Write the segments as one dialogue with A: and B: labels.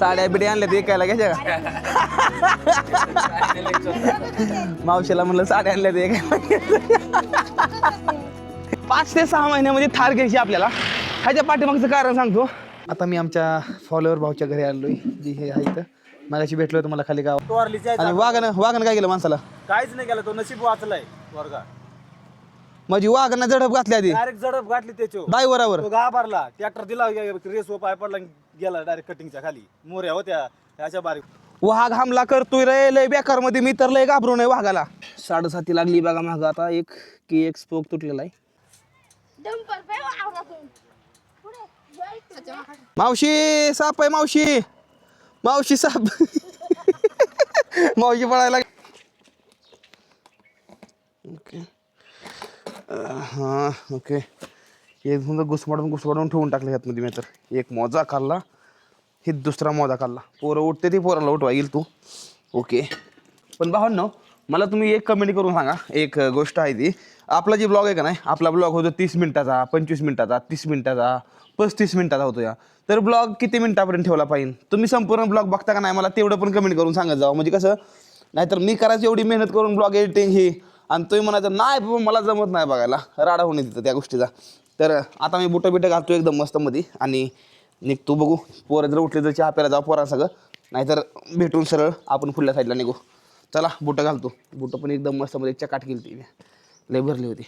A: साड्या बिड्या आणल्या ते ऐकायला घ्यायच्या का? मावशीला म्हणलं साड्या आणल्या ते ऐकायला पाच ते सहा महिन्यामध्ये थार घ्यायची आपल्याला. ह्याच्या पाठीमागचं कारण सांगतो. आता मी आमच्या फॉलोअर भाऊच्या घरी आलोय जी हे आहे इथं. मागाशी भेटलो होतो मला खाली गाव आणि वाघानं वाघानं काय केलं माणसाला?
B: काहीच नाही केलं तो नशीब वाचलाय वर्गा.
A: माझी वाघानं झडप घातली आधी.
B: डायरेक्ट जडप घातली त्याच्या
A: ड्रायव्हरावर
B: घाबरला ट्रॅक्टर दिला रेस पाय पडला गेला डायरेक्ट कटिंगच्या खाली. मोऱ्या होत्या. अशा बारीक
A: वाघ हमला करतोय रे. लय बेकारमध्ये मी तर लय घाबरू नये वाघाला. साडेसाती लागली बघा माग. आता एक की एक स्पोक तुटलेला आहे.
C: डंपर पे वावरातून. पुढे जायचं
A: मावशी साप आहे मावशी. मावशी साप. मावशी पळायला ओके. हां ओके. एक समजा घुसमाडून घुसमाडून ठेवून टाकलं ह्यातमध्ये मी तर. एक मोजा खाल्ला हे दुसरा मोजा खाल्ला. पोरं उठते ती पोराला उठवा येईल तू. ओके. पण भावांनो मला तुम्ही एक कमेंट करून सांगा. एक गोष्ट आहे ती. आपला जे ब्लॉग आहे का नाही आपला ब्लॉग होतो तीस मिनिटाचा पंचवीस मिनिटाचा तीस मिनिटाचा पस्तीस मिनिटाचा होतो या. तर ब्लॉग किती मिनिटापर्यंत ठेवला पाहिजे? तुम्ही संपूर्ण ब्लॉग बघता का नाही मला तेवढं पण कमेंट करून सांगत जावं. म्हणजे कसं नाहीतर मी करायचं एवढी मेहनत करून ब्लॉग एडिटिंग ही आणि तुम्ही म्हणायचं नाही बाबा मला जमत नाही बघायला. राडा होणे तिथं त्या गोष्टीचा. तर आता मी बुटं बिटं घालतो एकदम मस्त मध्ये आणि निघतो बघू. पोरं जर उठले तर चहा प्यायला जाऊ पोरा सगळं. नाहीतर भेटून सरळ आपण पुढल्या साईडला निघू. चला बुटं घालतो. बुटं पण एकदम मस्त मध्ये चकाट केली ती लय भरली होती.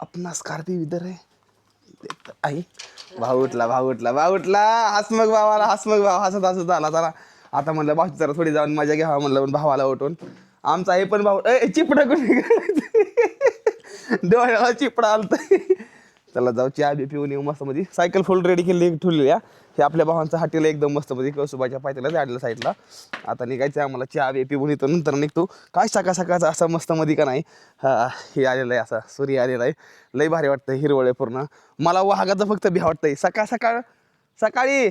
A: आपणास कारती विदर आहे. ते तर आई भाऊ उठला भाऊ उठला भाऊ उठला. हसमग भावाला हसमग भाव. हसत हसत आला चला. आता म्हणलं भाऊ जरा थोडी जाऊन मजा घ्यावा म्हणलं पण भावाला उठून. आमचा हे पण भाऊ ए चिपडा कुठे डोळ्याला चिपडा आलता. चला जाऊ चहा बी पिऊन येऊ मस्त मध्ये सायकल फुल रेडी केली ठेवलेली आहे. हे आपल्या भावांचा हाटीला एकदम मस्त मध्ये कसुबाच्या पायथ्याला झाडलं साईडला आता निघायचं आम्हाला चहा बी पिऊन येतो नंतर निघतो. काय सकाळ सकाळचा असा मस्त मध्ये का नाही? हा हे आलेलं आहे असा सूर्य आलेला आहे. लय भारी वाटतं हिरवळ पूर्ण. मला वाघाचं फक्त भ्या वाटतंय. सकाळ सकाळ सकाळी!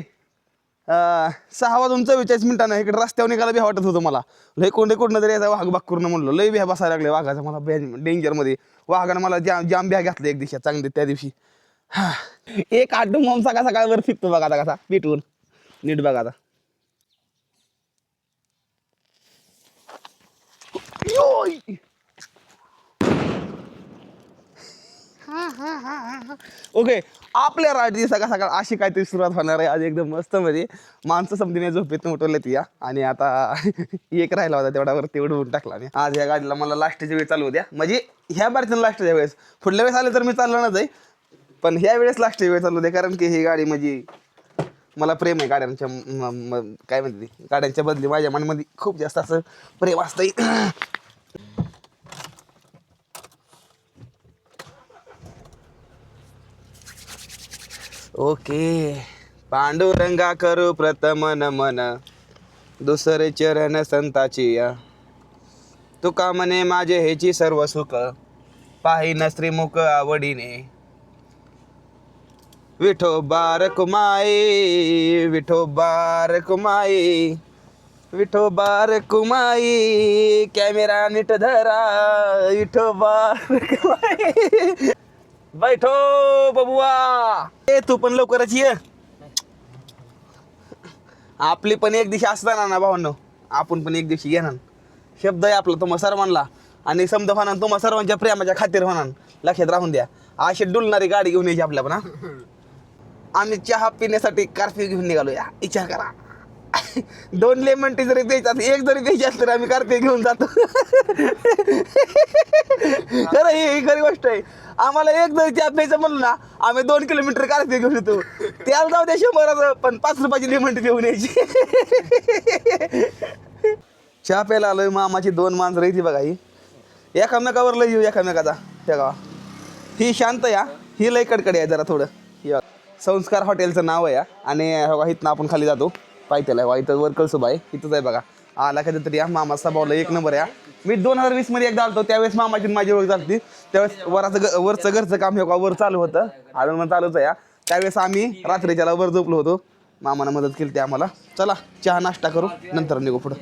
A: अं, सहा वाजून चव्वेचाळीस मिनिटानं इकडे रस्त्यावर निघायला भ्या वाटत होतं मला. लय कोंडे कोंड तरी याचा वाघ बाग करून म्हणलं. लय भ्या बसायला लागले वाघाचा. मला डेंजरमध्ये वाघानं मला जाम जाम भ्या घातलं एक दिवशी चांगली त्या दिवशी. हा. एक आठ मग सकाळ सकाळ वर फिरतो बघा आता कसा पिटवून नीट बघा आता. योय. ओके आपल्या रात्री सकाळ सकाळ अशी काहीतरी सुरुवात होणार आहे. आज एकदम मस्त मध्ये माणसं समजून झोपेत उठवले या. आणि आता एक राहिला होता तेवढ्यावर तेवढं उठून टाकला मी आज या गाडीला मला लास्टच्या वेळी चालू द्या. म्हणजे ह्या बारच्या लास्टच्या वेळेस. पुढल्या वेळेस आले तर मी चालणारच आहे. पण ह्या वेळेस लास्टच्या वेळेस चालू दे कारण की ही गाडी म्हणजे मला प्रेम आहे गाड्यांच्या काय म्हणते गाड्यांच्या बदली माझ्या मनामध्ये खूप जास्त असं प्रेम असतं ओके. पांडुरंगा करू प्रथम नमन. दुसरे चरण संताची. या तुका म्हणे माझे हेची सर्व सुख पाहिन श्रीमुख आवडीने. विठो बार कुमाई विठो बार कुमाई विठो बार कुमाई कॅमेरा नीट धरा विठोबार कुमाई बैठो बबुआ. ए तू पण लवकरच ये. आपली पण एक दिवशी असताना ना भावांनो. आपण पण एक दिवशी येणार शब्द आहे आपला तुम्हा सर्वांना. आणि समजा होणार तुम्हा सर्वांच्या प्रेमाच्या खातीर होणार लक्षात राहून द्या. अशी डुलणारी गाडी घेऊन यायची आपल्या पण. आम्ही चहा पिण्यासाठी कार्फी घेऊन निघालो या विचार करा. दोन लेमन टी जरी द्यायच्यात एक जरी द्यायची असली तर आम्ही कार्तिक घेऊन जातो. खरं ही खरी गोष्ट आहे. आम्हाला एक जरी चहा प्यायचं म्हणलं ना आम्ही दोन किलोमीटर कार्तिक घेऊन येतो. त्याला जाऊ द्या शंभराचं पण पाच रुपयाची लेमन टी घेऊन यायची. चहा प्यायला आलोय मामाची दोन माणसं येते बघा ही. एकामेकावर लय येऊ एकामेकाचा. त्या गावा ही शांत या. ही लय कडकडे आहे जरा थोडं. संस्कार हॉटेलचं नाव आहे या. आणि इथनं आपण खाली जातो. पायथ्याला आहे. इथं वर्कल सुभा आहे. इथंच आहे बघा. आला कधीतरी या मामा सभावला. एक नंबर या. मी दोन हजार वीसमध्ये एकदा आलतो. त्यावेळेस मामाची माझी ओळख झाली त्यावेळेस वराचं वरचं घरचं काम हे वर चालू होतं. अजून मग चालूच आहे या. त्यावेळेस आम्ही रात्रीच्याला वर झोपलो होतो. मामानं मदत केली ती आम्हाला. चला चहा नाश्ता करू. नंतर निघू पुढं.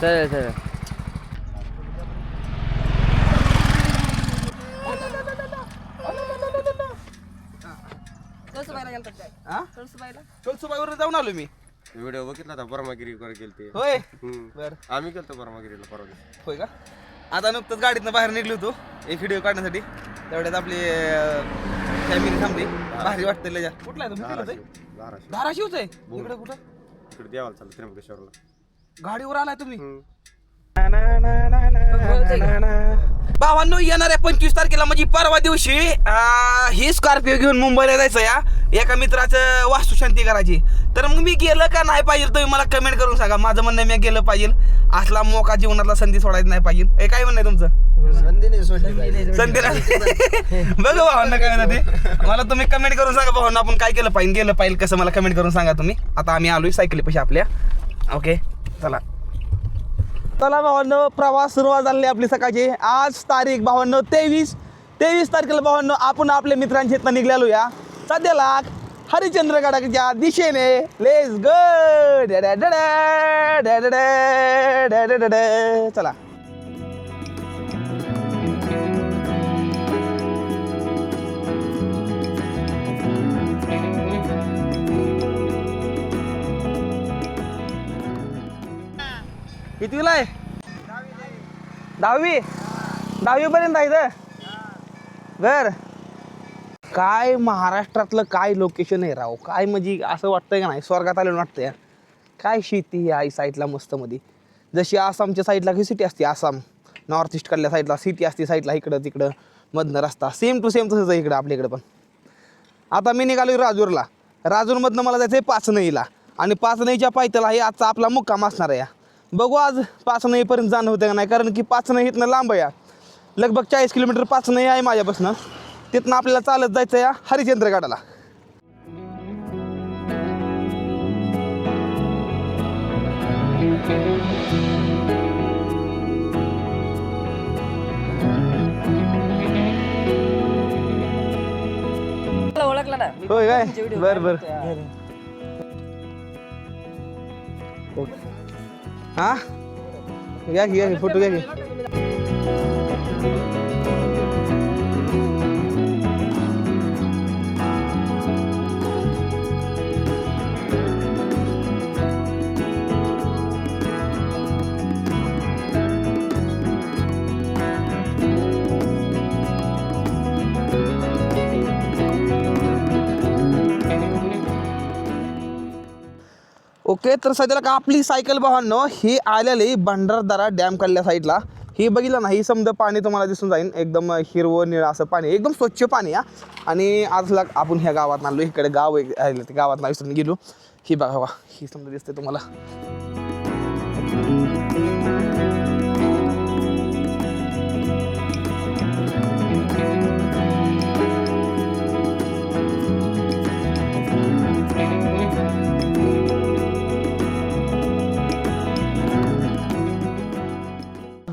D: चल चल. गेलता काय
A: हा?
D: कळसुबाईला
A: कळसुबाईवर जाऊन आलो मी.
E: व्हिडिओ बघितला होता बर्मागिरी गेलते.
A: होय. बर.
E: आम्ही गेलतो बर्मागिरीला परवा दिवशी.
A: होय का? आता नुकतंच गाडीतनं बाहेर निघलो होतो एक व्हिडिओ काढण्यासाठी. तेवढ्यात आपली फॅमिली थांबली. भारी वाटतं. कुठला आहे तुम्ही कुठला आहे?
E: धाराशिव. धाराशिव.
A: धाराशिवच आहे? इकडे कुठं?
E: इकडे देवाला चाललं त्र्यंबकेश्वरला.
A: गाडीवर आलाय तुम्ही.
E: हम्म.
A: भावांनो येणाऱ्या पंचवीस तारखेला म्हणजे परवा दिवशी ही स्कॉर्पिओ घेऊन मुंबईला जायचं या. एका मित्राचं वास्तुशांती करायची. तर मग मी गेलं का नाही पाहिजे तुम्ही मला कमेंट करून सांगा. माझं म्हणणं मी गेलं पाहिजे. असला मोका जीवनातला संधी सोडायची नाही पाहिजे. हे काय म्हणणं आहे तुमचं? संधी नाही बघा भावांना काय म्हणतात ते. मला तुम्ही कमेंट करून सांगा भावांना आपण काय केलं पाहिजे गेलं पाहिजे कसं मला कमेंट करून सांगा तुम्ही. आता आम्ही आलोय सायकली पैसे आपल्या. ओके चला. चला भावांनो प्रवास सुरुवात झालेली आपली सकाळची आज तारीख भावांनो तेवीस तेवीस तारखेला भावांनो आपण आपल्या मित्रांच्या इथनं निघलेलो या सध्याला हरिश्चंद्रगडाच्या दिशेने लेस गड चला कितवीला आहे? दहावी. दहावी पर्यंत आहे इथं? बर काय महाराष्ट्रातलं काय लोकेशन आहे राव? काय म्हणजे असं वाटतंय का नाही? स्वर्गात आलं वाटतंय. यार. काय शेती आहे आई साईडला मस्त मध्ये जशी आसामच्या साईडला की सिटी असते आसाम. नॉर्थ ईस्टकडल्या साईडला सिटी असते साईडला इकडं तिकडं मधनं रस्ता. सेम टू सेम तसंच आहे इकडं आपल्या इकडं पण. आता मी निघालो राजूरला. राजूरमधनं मला जायचं आहे पाचनईला. आणि पाचनईच्या पायथ्याला हे आजचा आपला मुक्काम असणार आहे बघू आज पाचनईपर्यंत जाणं होतं का नाही कारण की पाचनई इथनं लांब आहे लगभग चाळीस किलोमीटर पाचनई आहे माझ्यापासून. तिथनं आपल्याला चालत जायचं या हरिश्चंद्रगडाला
D: मला ओळखला ना मी
A: होय काय? बर बर.
D: हा.
A: हा घ्या की, घ्या की, फोटो घ्या की. ओके तर सध्याला का आपली सायकल भावांनो ही आलेली भंडारदारा डॅम कडल्या साईडला. ही बघितलं ना ही समजा पाणी तुम्हाला दिसून जाईल. एकदम हिरवं निळं असं पाणी एकदम स्वच्छ पाणी या आणि आजला आपण ह्या गावात आणलो इकडे गाव एक आहे त्या गावात विसरून गेलो. ही बघा बघा ही समजा दिसते तुम्हाला.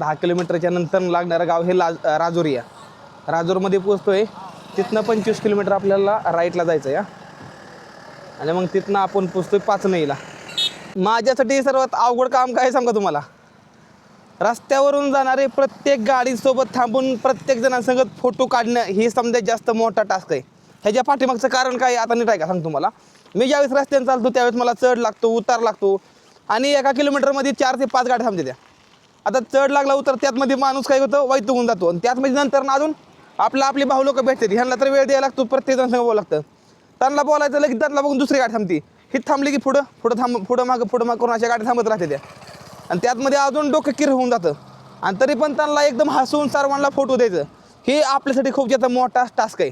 A: दहा किलोमीटरच्या नंतर लागणारं गाव हे लाज राजोरी आहे राजूरमध्ये आहे तिथनं पंचवीस किलोमीटर आपल्याला राईटला जायचं या आणि मग तिथनं आपण पोचतो आहे पाचनईला माझ्यासाठी सर्वात अवघड काम काय आहे सांगा तुम्हाला? रस्त्यावरून जाणारे प्रत्येक गाडीसोबत थांबून प्रत्येक जणांसंगत फोटो काढणं हे समजा जास्त मोठा टास्क आहे. ह्याच्या पाठीमागचं कारण काय आता नीट आहे का सांगतो तुम्हाला. मी ज्यावेळेस रस्त्याने चालतो त्यावेळेस मला चढ लागतो उतार लागतो. आणि एका किलोमीटरमध्ये चार ते पाच गाड्या थांबते त्या. आता चढ लागला उतर त्यातमध्ये माणूस काय होतं वाईट होऊन जातो. आणि त्यातमध्ये म्हणजे नंतर ना अजून आपला आपली भाऊ लोक भेटतात. ह्यांना तर वेळ द्यायला लागतो प्रत्येक जण बोलावं लागतं. त्यांना बोलायचं लगेच त्यांना बघून दुसरी गाडी थांबती. ही थांबली की पुढं पुढं थांब पुढं मागं पुढं मागं करून अशा गाडी थांबत राहते त्या. आणि त्यातमध्ये अजून डोकं किर होऊन जातं. आणि तरी पण त्यांना एकदम हसवून सर्वांना फोटो द्यायचं. हे आपल्यासाठी खूप जास्त मोठा टास्क आहे.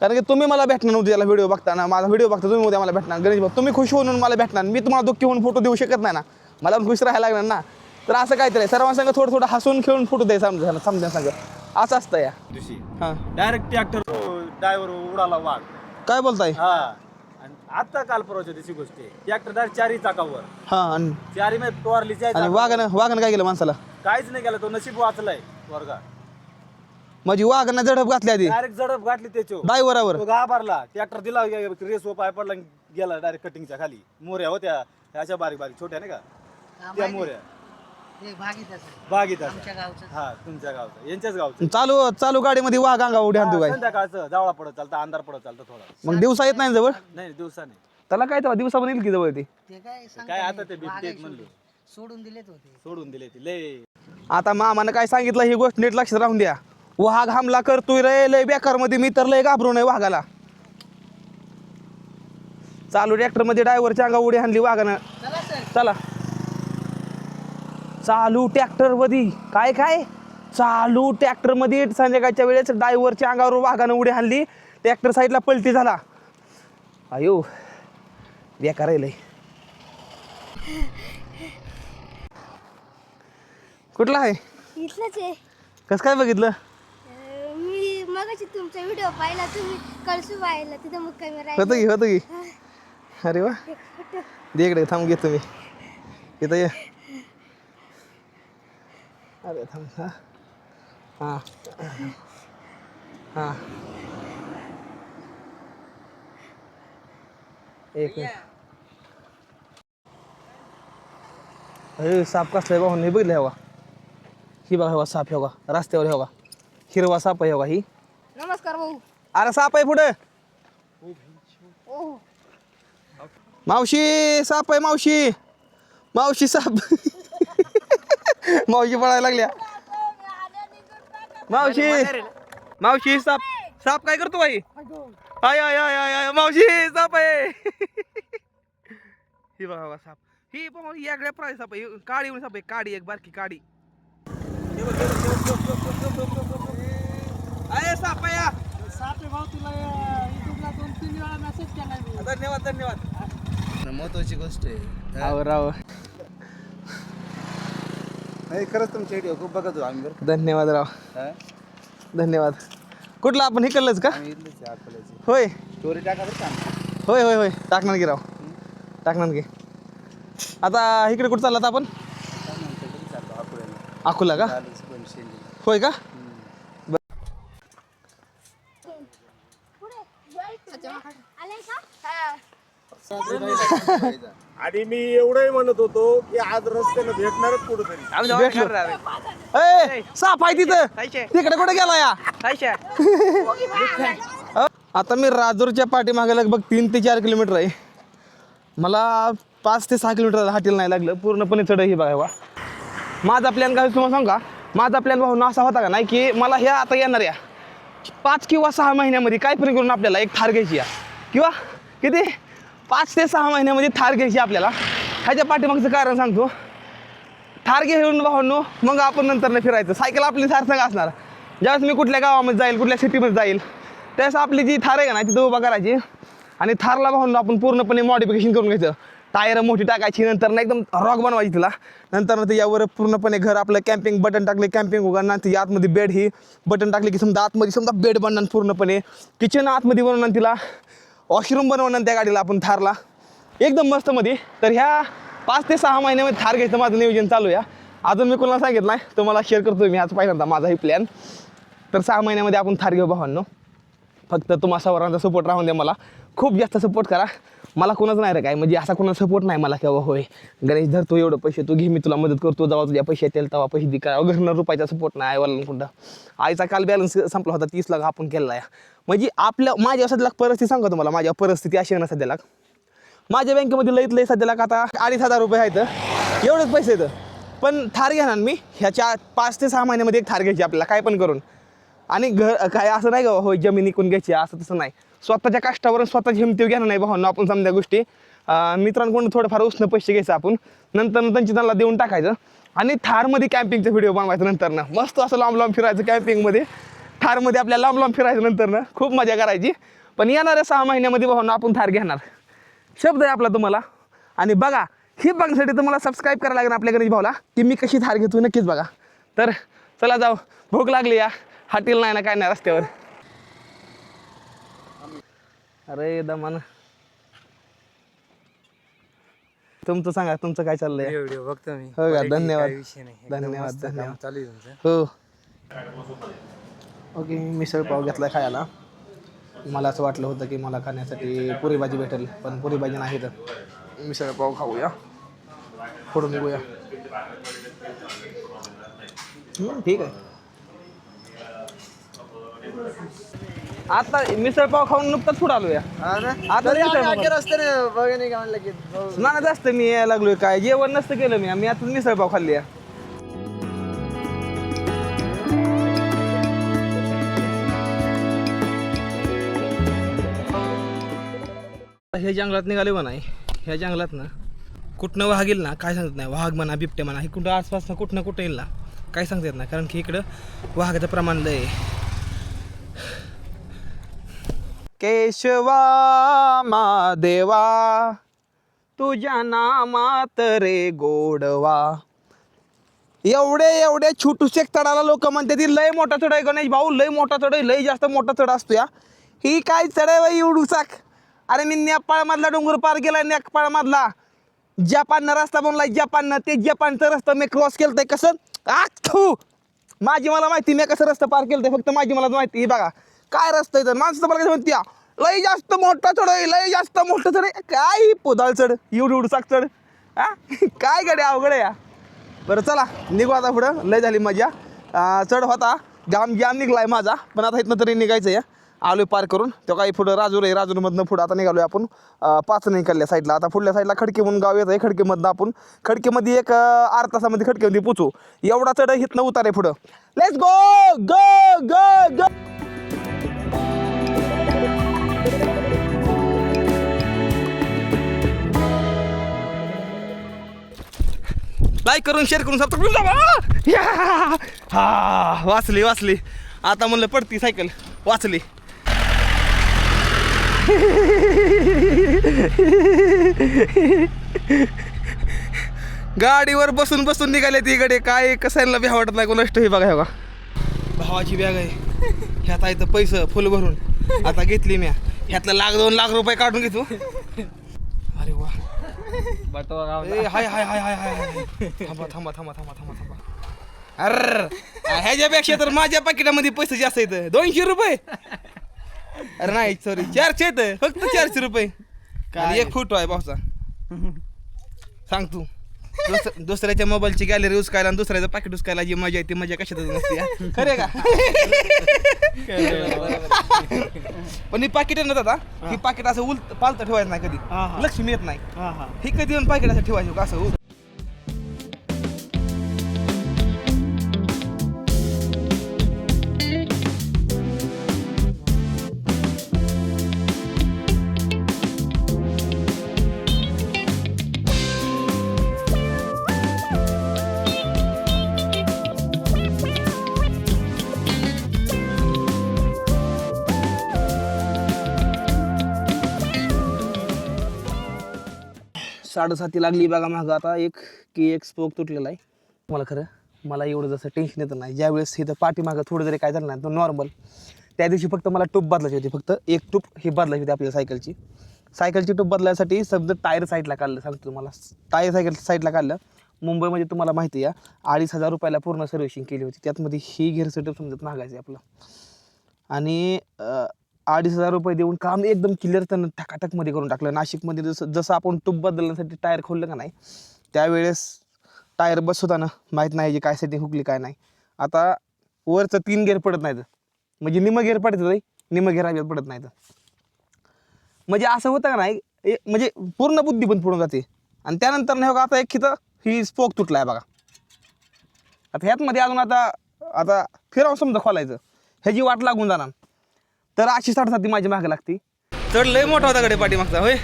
A: कारण की तुम्ही मला भेटणार नव्हते त्याला व्हिडिओ बघताना. माझा व्हिडिओ बघता तुम्ही उद्या मला भेटणार. गणेश भाऊ तुम्ही खुश होऊन मला भेटणार. मी तुम्हाला दुःखी होऊन फोटो देऊ शकत नाही ना. मला पण खुश राहायला लागणार ना. तर असं काहीतरी. सर्वांसंग थोडं थोडं हसून खेळून फोटो द्यायचा समजा समजा सांग असं असतं या.
B: दिवशी
A: हां.
B: डायरेक्ट ट्रॅक्टर ड्रायव्हर उडाला वाघ.
A: काय बोलताय?
B: हा. आणि आता काल परवाच्या दिवशी गोष्ट आहे. ट्रॅक्टर डायरेक्ट चारी चाकावर.
A: हां आणि
B: चारी मध्ये टोरलीची आहे
A: आणि. वाघानं वाघानं काय केलं माणसाला?
B: काहीच नाही केलं. तो नशीब वाचलाय वर्गा
A: म्हणजे वाघानं झडप घातली आधी?
B: डायरेक्ट जडप घातली त्याच्यावर.
A: ड्रायव्हरावर
B: तो घाबरला. ट्रॅक्टर दिला रेस व पाय पडला आणि गेला डायरेक्ट कटिंगच्या खाली. मोऱ्या होत्या. अशा बारीक बारीक छोट्या नाही का? त्या मोऱ्या. बागीचा हा तुमच्या गावचा. यांच्याच गावचं.
A: चालू चालू गाडीमध्ये वाघ अंगा उड्या आणतो काय?
B: संध्याकाळचं जावळा पडत चालतं अंधार पडत चालतं थोडा.
A: मग दिवसा येत नाही जवळ?
B: नाही दिवसा नाही.
A: त्याला काय तेव्हा दिवसा पण येईल की जवळ ती?
D: ते काय
B: काय आता ते बिबटेत म्हणलं.
D: सोडून. दिलेत होते.
B: सोडून दिले ती लय.
A: आता मामानं काय सांगितलं ही गोष्ट नीट लक्षात राहून द्या. वाघ हमला करतोय रे लय बेकारमध्ये मी तर लय घाबरू नये वाघाला. चालू ट्रॅक्टरमध्ये ड्रायव्हरच्या अंगा उडी हाणली वाघानं. चला. चालू. ट्रॅक्टरमध्ये काय काय? चालू ट्रॅक्टरमध्ये संध्याकाळच्या वेळेस ड्रायव्हरच्या अंगावर वाघानं उडी हाणली. ट्रॅक्टर साईडला पलटी झाला. अयो बेकार लय. कुठला आहे?
C: इथलंच आहे.
A: कसं काय बघितलं?
C: अं, मी मगाशी तुमचा व्हिडिओ पाहिला तुम्ही कळसू पाहिला तिथं मग कॅमेरा
A: होतं की होतं की. अरे वा. दे इकडे थांब घेतो मी इथं ये. अरे थांब हा हां हां एक मिनिट अरे साप कसलाय बाहून नाही बघितलं हवा ही बघा हवा साप हवा रस्त्यावर हवा हिरवा साप आहे हवा ही
C: नमस्कार भाऊ
A: अरे साप आहे पुढे
C: ओ
A: मावशी साप आहे मावशी मावशी साप मावशी पडायला लागल्या. मावशी. मावशी साप. साप काय करतो बाई? आय आय आय आय आय. मावशी साप आहे. ही बघा बघा साप. ही बघा यागड्या प्राय साप आहे. काडी म्हणून साप आहे. काडी एक बारकी काडी अरे साप आहे या. धन्यवाद धन्यवाद.
F: महत्वाची गोष्ट आहे.
A: राव राव.
B: नाही खरंच तुमचे व्हिडिओ खूप बघत होतो आम्ही बरं
A: धन्यवाद राव. धन्यवाद. कुठला आपण? इकडलंच का? होय.
B: स्टोरी टाका बरं का
A: होय होय होय. टाकणार की राव. टाकणार की. आता इकडे कुठं चालला आपण? अकोला का? होय का?
C: आलाय का? हा.
E: आणि मी एवढंही म्हणत होतो की आज रस्त्यानं भेटणारच कुठेतरी.
A: भेटलो. ए साप आहे तिथं. तिकडे कुठे गेला या? अ, आता मी राजूरच्या पाठीमागे लगभग तीन ते चार किलोमीटर आहे. मला पाच ते सहा किलोमीटर हाटील नाही लागलं. पूर्णपणे चढ ही बघावा माझा प्लॅन काय तुम्हाला सांगा माझा प्लॅन भाऊन असा होता का नाही की मला ह्या आता येणाऱ्या पाच किंवा सहा महिन्यामध्ये काय पण करून आपल्याला एक थार घ्यायची आहे किंवा किती? पाच ते सहा महिन्यामध्ये थार घ्यायची आपल्याला. ह्याच्या पाठीमागचं कारण सांगतो. थार घेऊन भावांनो मग आपण नंतर फिरायचं. सायकल आपली सारसंग असणार. ज्यावेळेस मी कुठल्या गावामध्ये जाईल कुठल्या सिटीमध्ये जाईल त्यावेळेस आपली जी थार आहे का ना तिथं उभा करायची. आणि थारला भावांनो आपण पूर्णपणे मॉडिफिकेशन करून घ्यायचं. टायर मोठी टाकायची नंतर ना एकदम रॉक बनवायची तिला. नंतर ते यावर पूर्णपणे घर आपलं कॅम्पिंग बटन टाकले कॅम्पिंग उघडणार ती आतमध्ये बेड ही. बटन टाकले की समजा आतमध्ये समजा बेड बनणार पूर्णपणे. किचन आतमध्ये बनवणार तिला. वॉशरूम बनवणार त्या गाडीला आपण थारला. एकदम मस्त मध्ये. तर ह्या पाच ते सहा महिन्यामध्ये थार घ्यायचं माझं नियोजन चालू या अजून मी कोणाला सांगितलं नाही तुम्हाला शेअर करतो मी आज पहिल्यांदा माझा ही प्लॅन तर सहा महिन्यामध्ये आपण थार घेऊ भावांनो. फक्त तुम्हा सर्वांचा सपोर्ट राहून द्या मला. खूप जास्त सपोर्ट करा. मला कोणाच नाही रे काय म्हणजे असा कोणाचा सपोर्ट नाही मला किंवा होय गणेश धर तू एवढं पैसे तू घे मी तुला मदत करतो जेव्हा तुझ्या पैसे येतील तेव्हा पैसे दे काय घरनं रुपयाचा सपोर्ट नाही आईवाला कुठं? आईचा काल बॅलन्स संपला होता तीस लाख आपण केलेला आहे. म्हणजे आपल्या माझ्या सध्याला परिस्थिती सांगा तुम्हाला माझ्या परिस्थिती अशी आहे ना सध्याला. माझ्या बँकेमध्ये लईत लई सध्याला आता अडीच हजार रुपये आहेत. एवढेच पैसे आहेत. पण थार घेणार मी ह्याच्या पाच ते सहा महिन्यामध्ये एक थार घ्यायची आपल्याला काय पण करून. आणि घर काय असं नाही का होय जमीन इकून घ्यायची असं तसं नाही. स्वतःच्या कष्टावरून स्वतःची हिमतीव घेणं नाही भावांना आपण समजा गोष्टी. मित्रांकडून थोडंफार उष्ण पैसे घ्यायचं आपण. नंतर त्यांची त्यांना देऊन टाकायचं. आणि थारमध्ये कॅम्पिंगचा व्हिडिओ बनवायचं नंतरनं मस्त असं लांब लांब फिरायचं कॅम्पिंगमध्ये थारमध्ये आपल्या लांब लांब फिरायचं नंतरनं खूप मजा करायची. पण येणाऱ्या सहा महिन्यामध्ये भावना आपण थार घेणार. शब्द आहे आपला तुम्हाला. आणि बघा ही बघण्यासाठी तुम्हाला सबस्क्राईब करायला लागेल आपल्या गणेश भाऊला की मी कशी थार घेतो नक्कीच बघा. तर चला जाऊ. भूक लागली या. हाटील नाही ना काय नाही रस्त्यावर. अरे दमान तुमचं सांगा तुमचं काय चाललंय?
F: व्हिडिओ बघतो मी.
A: हो का? धन्यवाद. धन्यवाद धन्यवाद.
F: चालू तुमचं.
A: हो. ओके मी मिसळ पाव घेतला खायला. मला असं वाटलं होतं की मला खाण्यासाठी पुरी भाजी भेटेल पण पुरी भाजी नाही तर मिसळ पाव खाऊया. पुढे निघूया. ठीक आहे. आता मिसळ पाव खाऊन नुकताच पुढे आलो या आता मिसळ पाव खाल्ला. स्नानच असतं मी यायला लागलोय काय? जेवण नसतं केलं मी. मी आता मिसळ पाव खाल्ली आहे. हे जंगलात निघाले नाही ह्या जंगलात ना कुठनं वाघ येईल ना काय सांगत नाही. वाघ म्हणा बिबटे म्हणा हे कुठं आसपास कुठनं कुठं येईल ना काय सांगता येत नाही. कारण की इकडं वाघाचं प्रमाण लय आहे. केशवा महादेवा तुझ्या नामात रे गोडवा. एवढे एवढे छोटूशे तडाला लोक म्हणते ती लय मोठा चढ आहे गणेश भाऊ लय मोठा चढ आहे लय जास्त मोठा चढ असतो या. ही काय चढ आहे बाई एवढू अरे मी नेपाळमधला डोंगर पार गेला नेपाळमधला. जपाननं रस्ता बनलाय जपाननं. ते जपानचा रस्ता मी क्रॉस केलतंय कसं? आखू माझी मला माहिती मी कसं रस्ता पार केलतंय फक्त माझी मला माहिती बघा. काय रस्ता आहे तर माणसं मला कसं म्हणते लय जास्त मोठा चढ आहे लय जास्त मोठं चढ काय पोदाल चढ? एवढं उडसाक चढ? हा काय गडे अवघड आहे या? बरं चला निघू आता पुढं. लय झाली मजा. चढ होता. जाम जाम निघलाय माझा. पण आता इथनं तरी निघायचं आहे आलोय पार करून. तो काही पुढं राजूर आहे. राजूरमधनं पुढं आता निघालोय आपण. पाच निघाल्या साईडला. आता पुढल्या साईडला खडकी म्हणून गाव येत आहे खडकीमधनं आपण. खडकीमध्ये एक आठ तासामध्ये खडकीमध्ये पोचू. एवढा चढ इथनं उतार आहे पुढं. Let's go go go go like करून शेअर करून सबस्क्राईब करून जावा या! हा वाचली वाचली. आता म्हणलं पडती सायकल वाचली. गाडीवर बसून बसून निघाले तिकडे काय कसायला बी आवडत नाही कोणाष्ट हे बघा बघा. भावाची बॅग आहे. ह्यात आहे तर पैसे फुल भरून. आता घेतली मी ह्यातलं लाख दोन लाख रुपये काढून घेतो. अरे वा.
F: बटवा गाव
A: ए, हाय हाय हाय हाय हाय हाय. थांबा थांबा थांबा थांबा थांबा थांबा. अर ह्याच्यापेक्षा तर माझ्या पाकिटामध्ये पैसे जास्त येत दोनशे रुपये. अरे नाही सॉरी चारशे येत फक्त चारशे रुपये. आणि एक फोटो आहे पावसा सांग तू. दुस- दुसऱ्याच्या मोबाईलची गॅलरी उचकायला आणि दुसऱ्याचं पाकिट उचकायला जी मजा येते मजा कशातच नसते हा. खरे का पण ही पाकिट नव्हतं आता ही पाकिट असं उलट पालतं ठेवायचं नाही
B: हा, हा.
A: कधी लक्ष्मी येत नाही
B: हा हा
A: ही कधी येऊन पाकिट असं ठेवायचं का असं? साडेसाती लागली बघा मागं. आता एक की एक स्पोक तुटलेला आहे. मला खरं मला एवढं जसं टेन्शन येतं नाही. ज्यावेळेस इथं पाठीमागं थोडं जरी काय झालं नाही तो नॉर्मल त्या दिवशी फक्त मला टूप बदलायची होती. फक्त एक टूप ही बदलायची होती आपल्या सायकलची सायकलची टूप बदलायसाठी समजा टायर साईडला काढलं. सांगतो तुम्हाला. टायर सायकल साईडला काढलं. मुंबईमध्ये तुम्हाला माहिती आहे अडीच हजार रुपयाला पूर्ण सर्व्हिसिंग केली होती. त्यातमध्ये ही गेअर सेटअप समजत मागायचं आहे आपलं. आणि अडीच हजार रुपये देऊन काम एकदम क्लिअर त्यानं टकाटकमध्ये करून टाकलं. नाशिकमध्ये जसं जसं आपण टूब बदलण्यासाठी टायर खोललं का नाही त्यावेळेस टायर बसवताना माहीत नाही जे काय सेटिंग हुकली काय नाही. आता वरचं तीन गेअर पडत नाहीत. म्हणजे निम गेअर पडत नाही निम गेअर अजिबात पडत नाहीत. म्हणजे असं होतं का नाही ए- म्हणजे पूर्ण बुद्धी पण पडून जाते. आणि त्यानंतर नाही हो का आता एक खितं ही स्पोक तुटला आहे बघा. आता ह्यातमध्ये अजून आता आता फिरावं समजा खोलायचं. ह्याची वाट लागून जाणार. तर अशी साडेसाती माझी मागे लागती. चढ लय मोठा होता कडे पाठीमागचा होय?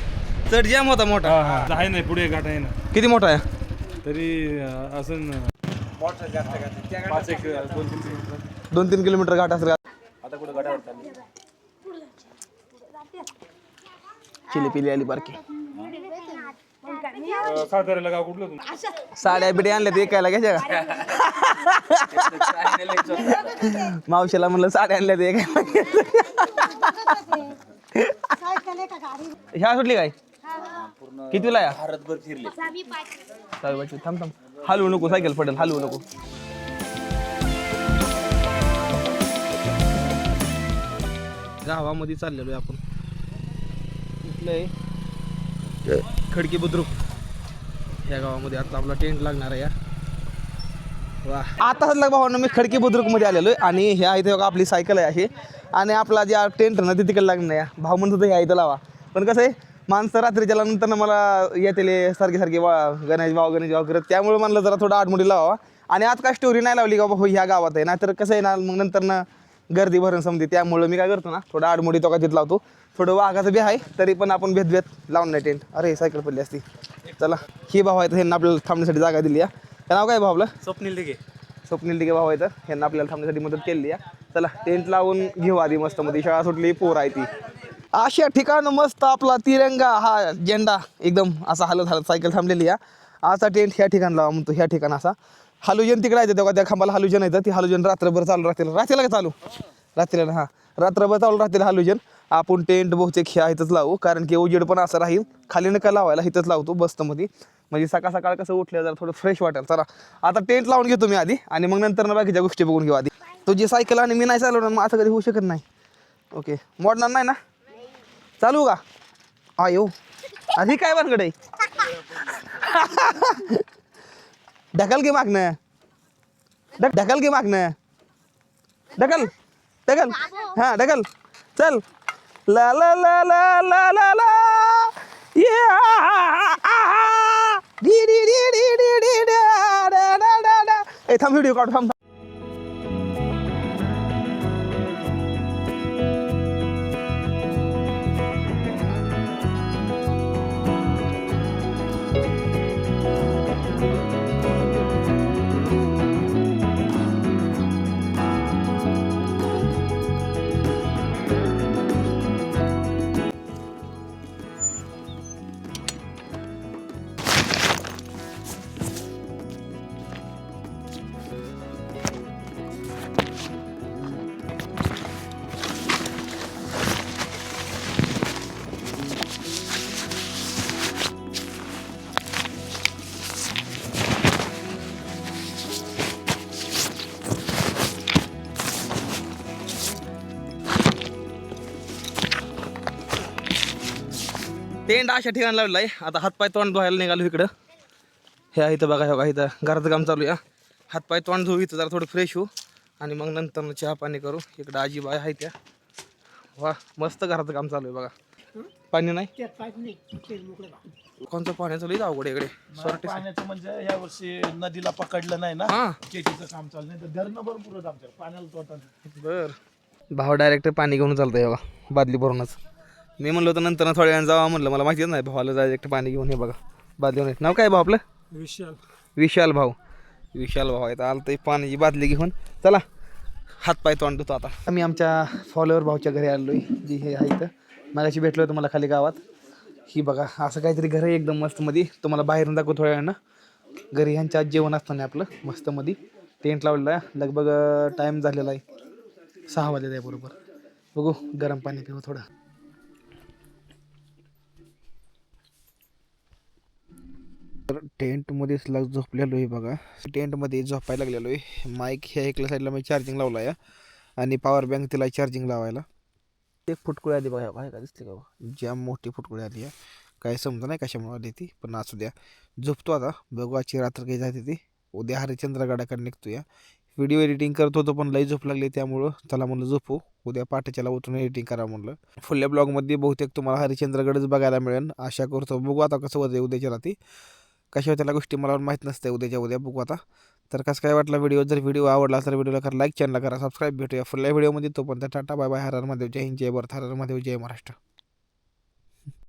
A: चढ जाम होता मोठा.
D: आहे नाही पुढे गाठ आहे ना.
A: किती मोठा आहे?
D: तरी अं, असं न- पाच एक दोन तीन किलोमीटर.
A: दोन तीन किलोमीटर घाट असेल
D: आता कुठं गाड्या वाटतात
A: चिली पिली आली बारकी.
D: साताऱ्याला गाव कुठलं तुम्ही
A: साड्या बिड्या आणल्या ते एकायला घ्यायच्या का? मावशीला म्हणलं साड्या आणल्या ते ह्या सुटली काय कितीला या? चालेल थांब थांब. हलवू नको सायकल पडेल हलवू नको. गावामध्ये चाललेलो आहे आपण. इथलं आहे खडकी बुद्रुक. या गावामध्ये आता आपला टेंट लागणार आहे या. वा. आता लग भावांना मी खडकी बुद्रुकमध्ये आलेलो आहे आणि ह्या इथे बघा आपली सायकल आहे अशी. आणि आपला ज्या टेंट ना ते तिकडे लागणार आहे भाऊ म्हणत होतं ह्या इथं लावा. पण कसं आहे माणसं रात्रीच्या ना मला येतेले सारखे सारखे वा गणेश भाव गणेश भाव करत त्यामुळे म्हणलं जरा थोडं आडमोडी लावा आणि आज काय स्टोरी नाही लावली का बाबा ह्या गावात आहे. नाहीतर कसं आहे ना मग नंतर ना गर्दी भरून समजे त्यामुळं मी काय करतो ना थोडं आडमुडी तो का तिथं लावतो. थोडं वाघाचं बी आहे तरी पण आपण भेद भेद लावून नाही टेंट. अरे सायकल पडली असती. चला ही भाव आहे ह्यांना आपल्याला थांबण्यासाठी जागा दिली आहे त्या नाव काय आपलं
B: स्वप्नील दिघे.
A: स्वप्नील दिघे भाऊ आहे तर ह्यांना आपल्याला थांबण्यासाठी मदत केली आहे चला टेंट लावून घेऊ आधी मस्त मध्ये. शाळा सुटली पोर आहे ती. अशा ठिकाण मस्त आपला तिरंगा हा झेंडा. एकदम असा हलत हलत सायकल थांबलेली आहे असा टेंट ह्या ठिकाण लावा म्हणतो ह्या ठिकाण असा. हॅलोजन तिकडे आहे तेव्हा त्या खांबाला हॅलोजन आहे ती हॅलोजन रात्रभर चालू राहतील. रात्रीला का चालू? रात्रीला हां. रात्रभर चालू राहतील हॅलोजन आपण टेंट बहुतेक ह्या इथंच लावू कारण की उजेड पण असं राहील. खाली नका लावायला इथंच लावतो बसमध्ये. म्हणजे सकाळ सकाळ कसं उठलं जरा थोडं फ्रेश वाटेल. चला. आता टेंट लावून घेतो मी आधी आणि मग नंतर ना बाकीच्या गोष्टी बघून घेऊ आधी. तुझी सायकल आणि मी नाही चालवणार मग असं कधी होऊ शकत नाही. ओके मोडणार नाही ना? चालू का? हा येऊ आधी काय बनकडे ढकल की मागणं ढक ढकल की मागणं ढकल ढकल हा ढकल चल ला ला ला ला ला ला ला ये डी डी डी डी डी डी ए थांब व्हिडिओ काढ थांब टेंट अशा ठिकाणी लावलेला आहे आता हातपाय तोंड धुवायला निघालो इकडं. हे आहे इथं बघा हे बघा इथं घराचं काम चालू आहे हातपाय तोंड धुवू इथं जरा थोडं फ्रेश होऊ. आणि मग नंतर चहा पाणी करू. इकडं आजीबाई आहे त्या. वा मस्त घराचं काम चालू आहे बघा. पाणी नाही? कोणतं पाणी चालू आहे? इथं अवघड इकडे.
E: पाण्याचं म्हणजे या वर्षी नदीला पकडलं नाही ना?
A: हां.
E: शेतीचं काम चालू नाही तर धरणं भरपूर आमच्या पाण्याला तोटा नाही.
A: बर. भाव डायरेक्ट पाणी घेऊन चालतंय बघा. बादली भरूनच. मी म्हणलं होतं नंतर थोड्या वेळानं जावा म्हणलं. मला माहितीच नाही भावाला डायरेक्ट पाणी घेऊन हे बघा. बादली घेऊन ये. नाव काय भाऊ आपलं?
E: विशाल.
A: विशाल भाऊ. विशाल भाऊ आहे आलं ते पाण्याची बादली घेऊन. चला हातपाय तोंड धुतो आता. आम्ही आमच्या फॉलोअर भाऊच्या घरी आलो आहे जी हे आहे इथं. मागाशी भेटलो होतं मला खाली गावात. ही बघा असं काहीतरी घर आहे एकदम मस्त मध्ये तुम्हाला बाहेरून दाखवतो थोड्या वेळानं. घरी ह्यांच्या आज जेवण असताना आपलं मस्त मध्ये टेंट लावलेलं आहे. लगभग टाईम झालेला आहे. सहा वाजले आहे बरोबर. बघू गरम पाणी पिऊ थोडं. तर टेंटमध्येच लाग झोपलेलो आहे बघा. टेंटमध्ये झोपायला लागलेलो आहे. माईक ह्या एकल्या साईडला मी चार्जिंग लावला आहे. आणि पॉवर बँक तिला चार्जिंग लावायला. एक फुटकुळी आली बघा काय का दिसते का ज्या मोठी फुटकुळी आली आहे. काय समजा नाही कशामुळे आली ती पण असू द्या. झोपतो आता. बघू आजची रात्र काही जाते ती. उद्या हरिचंद्रगडाकडे निघतो या व्हिडिओ एडिटिंग करत होतो पण लई झोप लागली त्यामुळं चला म्हणलं झोपू. उद्या पहाटेच्याला उतरून एडिटिंग करा म्हणलं. फुल्या ब्लॉगमध्ये बहुतेक तुम्हाला हरिश्चंद्रगडच बघायला मिळेल. आशा करतो. बघू आता कसं होतं उद्याच्या रात्री कशा त्याला गोष्टी मला माहीत नसते उद्याच्या उद्या बघू आता. तर कसं काय वाटला व्हिडिओ जर व्हिडिओ आवडला तर व्हिडिओला करा लाईक चॅनल करा सबस्क्राईब भेटूया. फुल्ल्या व्हिडिओमध्ये तो पण टाटा बाय बाय हर महादेव जय हिंद जय भारत हर महादेव जय महाराष्ट्र.